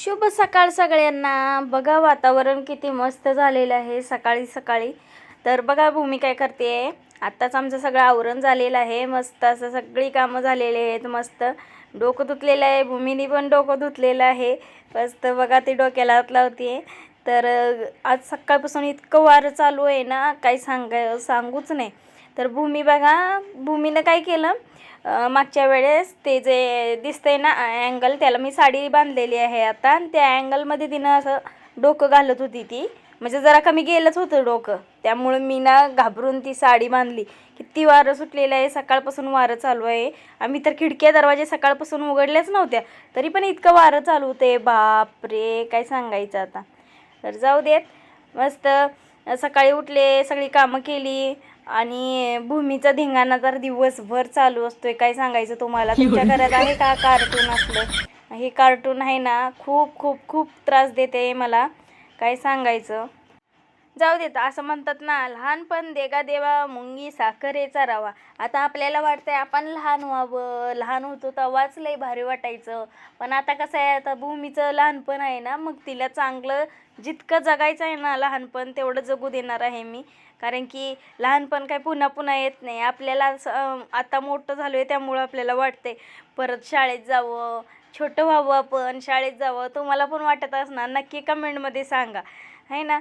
शुभ सकाळ सगळ्यांना. बघा वातावरण किती मस्त झालेलं आहे सकाळी सकाळी. तर बघा भूमी काय करते आत्ताच आमचं सगळं आवरण झालेलं आहे. मस्त असं सगळी कामं झालेली आहेत. मस्त डोकं धुतलेलं आहे. भूमीने पण डोकं धुतलेलं आहे. मस्त बघा ती डोक्याला हात लावते तर आज सकाळपासून इतकं वारं चालू आहे ना काही सांगाय सांगूच नाही. तर भूमी बघा भूमीनं काय केलं? मागच्या वेळेस ते जे दिसतंय ना अँगल त्याला मी साडी बांधलेली आहे आता. आणि त्या अँगलमध्ये तिनं असं डोकं घालत होती ती. म्हणजे जरा कमी गेलंच होतं डोकं. त्यामुळं मी ना घाबरून ती साडी बांधली. किती वारं सुटलेलं आहे सकाळपासून वारं चालू आहे. आम्ही तर खिडक्या दरवाजे सकाळपासून उघडल्याच नव्हत्या. तरी पण इतकं वारं चालू होते. बाप रे काय सांगायचं आता? तर जाऊ देत. मस्त सकाळी उठले सगळी कामं केली. आणि भूमीचा धिंगाणा तर दिवसभर चालू असतोय. काय सांगायचं तुम्हाला? तुमच्या घरात आहे का कार्टून असलं? हे कार्टून आहे ना खूप खूप खूप त्रास देते मला. काय सांगायचं? जाऊ देत असं म्हणतात ना लहानपण देगा देवा मुंगी साखरेचा रवा. आता आपल्याला वाटतंय आपण लहान व्हावं. लहान होतो तेव्हाच लय भारी वाटायचं. पण आता कसं आहे आता भूमीचं लहानपण आहे ना मग तिला चांगलं जितकं जगायचं आहे ना लहानपण तेवढं जगू देणार आहे मी. कारण की लहानपण काय पुन्हा पुन्हा येत नाही. आपल्याला असं, आता मोठं झालो आहे त्यामुळं आपल्याला वाटतंय परत शाळेत जावं छोटं व्हावं आपण शाळेत जावं. तुम्हाला पण वाटत असणार नक्की कमेंटमध्ये सांगा. आहे ना?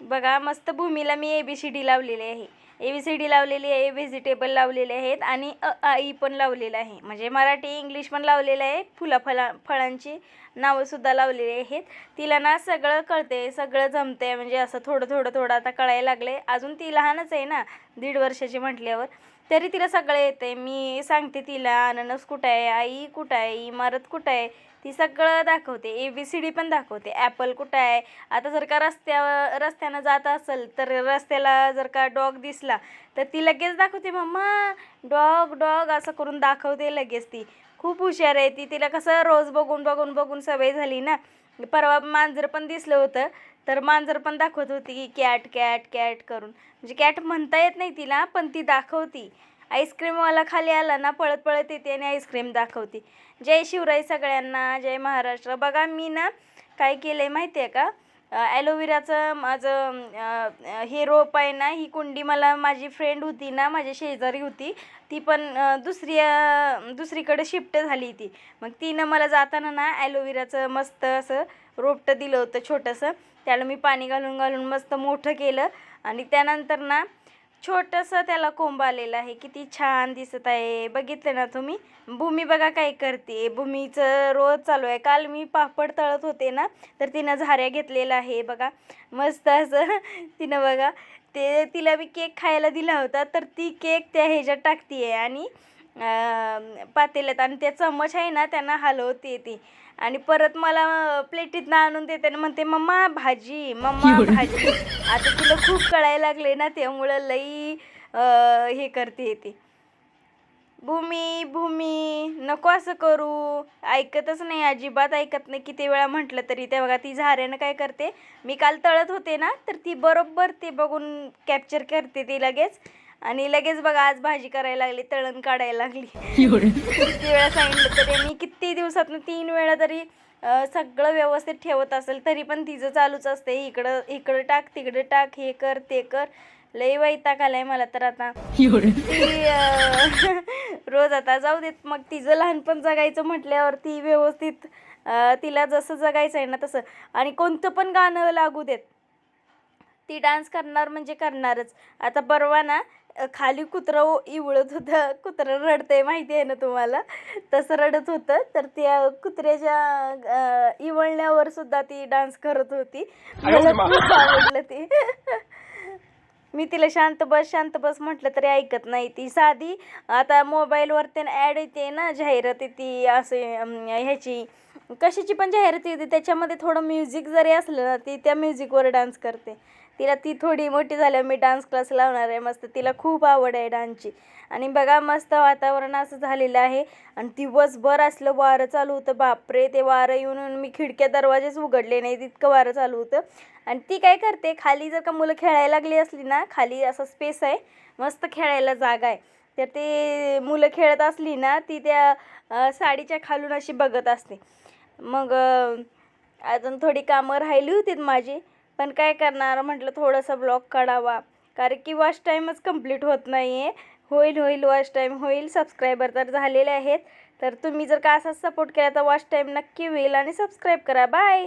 बघा मस्त भूमीला मी ए बी सी डी लावलेली आहे. ए बी सी डी लावलेली आहे व्हेजिटेबल लावलेले आहेत आणि अ आई पण लावलेलं आहे. म्हणजे मराठी इंग्लिश पण लावलेलं आहे. फुला फला फळांची नावंसुद्धा लावलेली आहेत. तिला ना सगळं कळते सगळं जमते म्हणजे असं थोडं थोडं थोडं आता कळायला लागले अजून ती लहानच आहे ना दीड वर्षाची म्हटल्यावर. तरी तिला सगळं येते मी सांगते तिला अननस कुठं आहे आई कुठं आहे इमारत कुठं आहे ती सगळं दाखवते. ए बी सी डी पण दाखवते. ॲपल कुठं आहे? आता जर का रस्त्यावर रस्त्यानं जात असेल तर रस्त्याला जर का डॉग दिसला तर ती लगेच दाखवते मम्मा डॉग डॉग असं करून दाखवते लगेच ती. खूप हुशार आहे ती. तिला कसं रोज बघून बघून बघून सवय झाली ना. परवा मांजर पण दिसलं होतं. तर मांजर पण दाखवत होती की कॅट कॅट कॅट करून. म्हणजे कॅट म्हणता येत नाही तिला पण ती दाखवती. आईस्क्रीमवाला खाली आला ना पळत पळत येते आणि आईस्क्रीम दाखवते. जय शिवराय सगळ्यांना जय महाराष्ट्र. बघा मी ना काय केलं आहे माहिती आहे का ॲलोवेराचं माझं हे रोप आहे ना ही कुंडी मला माझी फ्रेंड होती ना माझी शेजारी होती ती पण दुसरी दुसरीकडे शिफ्ट झाली ती. मग तिनं मला जाताना ना ॲलोवेराचं मस्त असं रोपटं दिलं होतं छोटंसं. त्याला मी पाणी घालून घालून मस्त मोठं केलं. आणि त्यानंतर ना छोटंसं त्याला कोंब आलेलं आहे. किती छान दिसत आहे. बघितलं ना तुम्ही? भूमी बघा काय करते. भूमीचं रोज चालू आहे. काल मी पापड तळत होते ना तर तिनं झाऱ्या घेतलेला आहे बघा. मस्त असं तिनं बघा. ते तिला मी केक खायला दिला होता तर ती केक त्या ह्याच्यात टाकते आहे आणि पातेल्यात आणि त्या चमच आहे ना त्यांना हलवते ती. आणि परत मला प्लेटीतनं आणून देते आणि म्हणते मम्मा भाजी मम्मा भाजी. आता तिला खूप कळायला लागले ना त्यामुळं लई हे करते ती. भूमी भूमी नको असं करू. ऐकतच नाही अजिबात ऐकत नाही. किती वेळा म्हटलं तरी ते बघा ती झाऱ्यानं काय करते? मी काल तळत होते ना तर ती बरोबर ते बघून कॅप्चर करते ती लगेच. आणि लगेच बघा आज भाजी करायला लागली तळण काढायला लागली. किती वेळा सांगितलं तरी मी किती दिवसातनं तीन वेळा तरी सगळं व्यवस्थित ठेवत असेल तरी पण तिचं चालूच असते. इकडं इकडं टाक तिकडं टाक हे कर ते कर. लई वैताग आलाय मला तर आता. रोज आता जाऊ देत. मग तिचं लहानपण जगायचं म्हटल्यावर ती व्यवस्थित तिला जसं जगायचं आहे ना तसं. आणि कोणतं पण गाणं लागू देत. ती डान्स करणार म्हणजे करणारच. आता परवा ना खाली कुत्रं इवळत होतं कुत्रं रडतंय माहिती आहे ना तुम्हाला? तसं रडत होतं. तर त्या कुत्र्याच्या इवळण्यावर सुद्धा ती डान्स करत होती. मला खूप आवडलं ते. मी तिला शांत बस शांत बस म्हटलं तरी ऐकत नाही ती. साधी आता मोबाईलवर त्यानं ॲड येते ना जाहिरात येते असे ह्याची. कशाची पण जाहिरात येते. त्याच्यामध्ये थोडं म्युझिक जरी असलं ना ती त्या म्युझिकवर डान्स करते. तिला ती थोडी मोठी झाल्यावर मी डान्स क्लास लावणार आहे. मस्त तिला खूप आवड आहे डान्सची आणि बघा मस्त वातावरण असं झालेलं आहे. आणि दिवसभर असलं वारं चालू होतं. बापरे ते वारं येऊन येऊन मी खिडक्या दरवाजेच उघडले नाही तितकं वारं चालू होतं. आणि ती काय करते खाली जर का मुलं खेळायला लागली असली ना खाली असं स्पेस आहे. मस्त खेळायला जागा आहे. तर ते मुलं खेळत असली ना ती त्या साडीच्या खालून अशी बघत असते. मग अजून थोडी कामं राहिली होतीत माझी. पण काय करणार? म्हटलं थोडासा ब्लॉग काढावा. कारण की वॉच टाईमच कंप्लीट होत नाही आहे होईल होईल वॉच टाईम होईल सबस्क्रायबर तर झालेले आहेत. तर तुम्ही जर का असाच सपोर्ट केला तर वॉच टाईम नक्की होईल. आणि सबस्क्राईब करा. बाय